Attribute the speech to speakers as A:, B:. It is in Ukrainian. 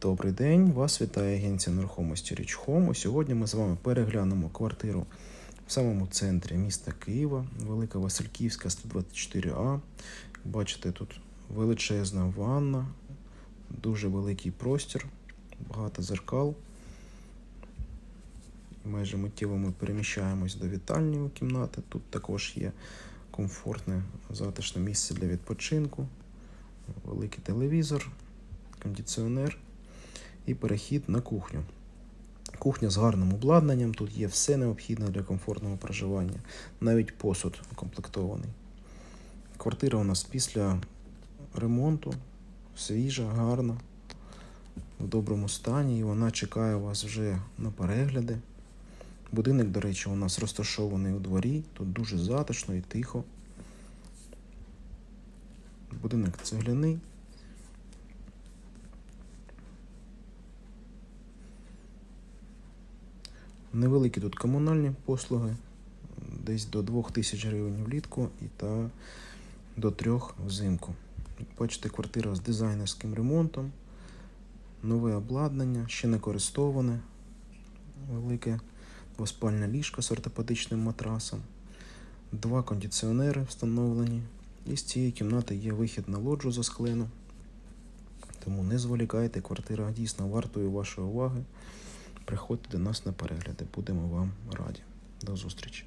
A: Добрий день, вас вітає агенція нерухомості Річхому. Сьогодні ми з вами переглянемо квартиру в самому центрі міста Києва, Велика Васильківська, 124А. Бачите, тут величезна ванна, дуже великий простір, багато зеркал. Майже миттєво ми переміщаємось до вітальної кімнати. Тут також є комфортне, затишне місце для відпочинку, великий телевізор, кондиціонер і перехід на кухню. Кухня з гарним обладнанням, тут є все необхідне для комфортного проживання, навіть посуд укомплектований. Квартира у нас після ремонту, свіжа, гарна, в доброму стані, і вона чекає вас вже на перегляди. Будинок, до речі, у нас розташований у дворі, тут дуже затишно і тихо. Будинок цегляний. Невеликі тут комунальні послуги, десь до 2000 гривень влітку і та до 3 взимку. Бачите, квартира з дизайнерським ремонтом, нове обладнання, ще не користоване, велике двоспальне ліжко з ортопедичним матрасом, два кондиціонери встановлені. І з цієї кімнати є вихід на лоджу за склену. Тому не зволікайте, квартира дійсно вартує вашої уваги. Приходьте до нас на перегляди, будемо вам раді. До зустрічі!